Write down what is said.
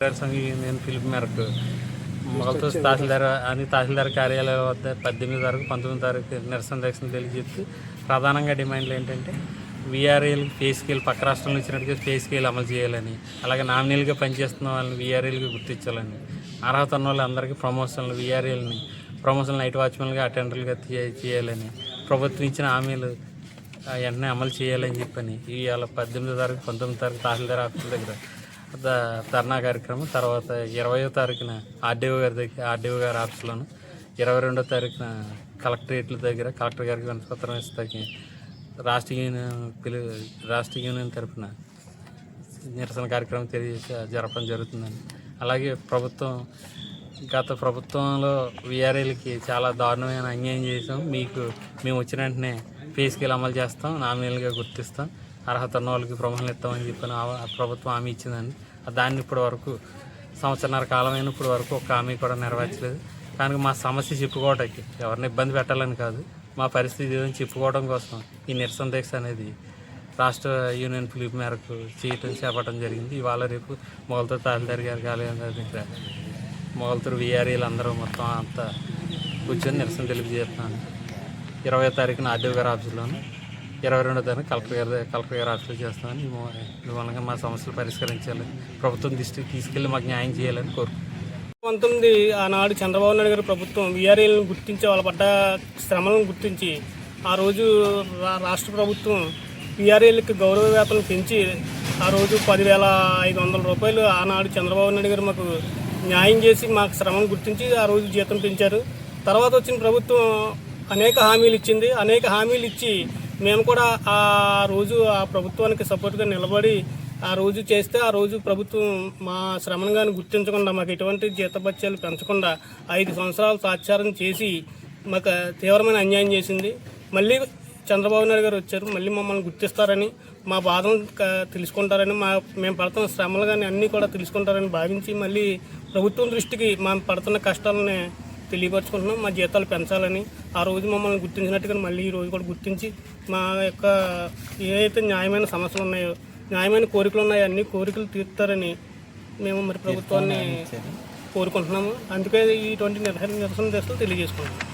సంఘ యూనియన్ పిలుపు మేరకు మొగల్తో తహసీల్దార్ అని తహసీల్దార్ కార్యాలయం వద్ద పద్దెనిమిది తారీఖు పంతొమ్మిది తారీఖు నిరసన దీక్షను తెలియజేస్తూ ప్రధానంగా డిమాండ్లు ఏంటంటే వీఆర్ఏలు పే స్కేల్ పక్క రాష్ట్రంలో ఇచ్చినట్టుగా పే స్కేల్ అమలు చేయాలని అలాగే నామినీలుగా పనిచేస్తున్న వాళ్ళని వీఆర్ఏలుగా గుర్తించాలని అర్హత ఉన్న వాళ్ళందరికీ ప్రమోషన్లు వీఆర్ఏలని ప్రమోషన్ నైట్ వాచ్మెన్గా అటెండర్లుగా చేయాలని ప్రభుత్వం ఇచ్చిన హామీలు వెంటనే అమలు చేయాలని చెప్పని ఇవాళ పద్దెనిమిదో తారీఖు పంతొమ్మిది తారీఖు తహసీల్దార్ ఆఫీస్ దగ్గర ధర్నా కార్యక్రమం తర్వాత ఇరవయో తారీఖున ఆర్డీఓ గారి దగ్గర ఆర్డీఓ గారి ఆఫీస్లోను ఇరవై రెండో తారీఖున కలెక్టరేట్ల దగ్గర కలెక్టర్ గారికి వినపత్రం ఇస్తాకి రాష్ట్ర యూనియన్ పిలు రాష్ట్ర యూనియన్ తరఫున నిరసన కార్యక్రమం తెలియజేసి జరపడం జరుగుతుందని అలాగే ప్రభుత్వం గత ప్రభుత్వంలో వీఆర్ఏలకి చాలా దారుణమైన అన్యాయం చేసాం మీకు మేము వచ్చిన వెంటనే పే స్కేల్ అమలు చేస్తాం నామినల్గా గుర్తిస్తాం. అర్హత ఉన్న వాళ్ళకి ప్రమోషన్లు ఇస్తామని చెప్పిన ప్రభుత్వం హామీ ఇచ్చిందండి. దాన్ని ఇప్పటి వరకు సంవత్సరన్నర కాలమైన ఇప్పటి వరకు ఒక హామీ కూడా నెరవేర్చలేదు. కానీ మా సమస్య చెప్పుకోవడానికి ఎవరిని ఇబ్బంది పెట్టాలని కాదు మా పరిస్థితి ఏదని చెప్పుకోవడం కోసం ఈ నిరసన దీక్ష అనేది రాష్ట్ర యూనియన్ పిలుపు మేరకు చేయటం చేపట్టడం జరిగింది. ఇవాళ రేపు మొగల్తూరు తహసీల్దార్ గారి ఆలయం దగ్గర మొగల్తూరు వీఆర్ఏలు అందరూ మొత్తం అంతా కూర్చొని నిరసన తెలియజేస్తున్నాను. ఇరవై తారీఖున ఆర్డీఓ గారి ఆఫీసులోను ఇరవై రెండో తారీఖు కలెక్టర్ గారి కలెక్టర్ గారు ఆఫీస్లో చేస్తామని ఈ మూలంగా మా సమస్యలు పరిష్కరించాలి. ప్రభుత్వం దృష్టికి తీసుకెళ్ళి మాకు న్యాయం చేయాలని కోరు పంతొమ్మిది ఆనాడు చంద్రబాబు నాయుడు గారి ప్రభుత్వం వీఆర్ఏలను గుర్తించి వాళ్ళ పడ్డ శ్రమలను గుర్తించి ఆ రోజు రా- రాష్ట్ర ప్రభుత్వం వీఆర్ఏలకి గౌరవ వేతనం పెంచి ఆ రోజు పదివేల ఐదు వందల రూపాయలు ఆనాడు చంద్రబాబు నాయుడు గారు మాకు న్యాయం చేసి మాకు శ్రమను గుర్తించి ఆ రోజు జీతం పెంచారు. తర్వాత వచ్చిన ప్రభుత్వం అనేక హామీలు ఇచ్చింది. అనేక హామీలు ఇచ్చి మేము కూడా ఆ రోజు ఆ ప్రభుత్వానికి సపోర్ట్గా నిలబడి ఆ రోజు చేస్తే ఆ రోజు ప్రభుత్వం మా శ్రమను కానీ గుర్తించకుండా మాకు ఎటువంటి జీతభత్యాలు పెంచకుండా ఐదు సంవత్సరాలు సాక్షారం చేసి మాకు తీవ్రమైన అన్యాయం చేసింది. మళ్ళీ చంద్రబాబు నాయుడు గారు వచ్చారు మళ్ళీ మమ్మల్ని గుర్తిస్తారని మా బాధను తెలుసుకుంటారని మా మేము పడుతున్న శ్రమలు కానీ అన్నీ కూడా తెలుసుకుంటారని భావించి మళ్ళీ ప్రభుత్వం దృష్టికి మా పడుతున్న కష్టాలని తెలియపరచుకుంటున్నాం. మా జీతాలు పెంచాలని ఆ రోజు మమ్మల్ని గుర్తించినట్టుగా మళ్ళీ ఈ రోజు కూడా గుర్తించి మా యొక్క ఏవైతే న్యాయమైన సమస్యలు ఉన్నాయో న్యాయమైన కోరికలు ఉన్నాయో అన్ని కోరికలు తీరుతారని మేము మరి ప్రభుత్వాన్ని కోరుకుంటున్నాము. అందుకే ఇటువంటి నిరసన నిరసన చేస్తూ తెలియజేసుకుంటున్నాం.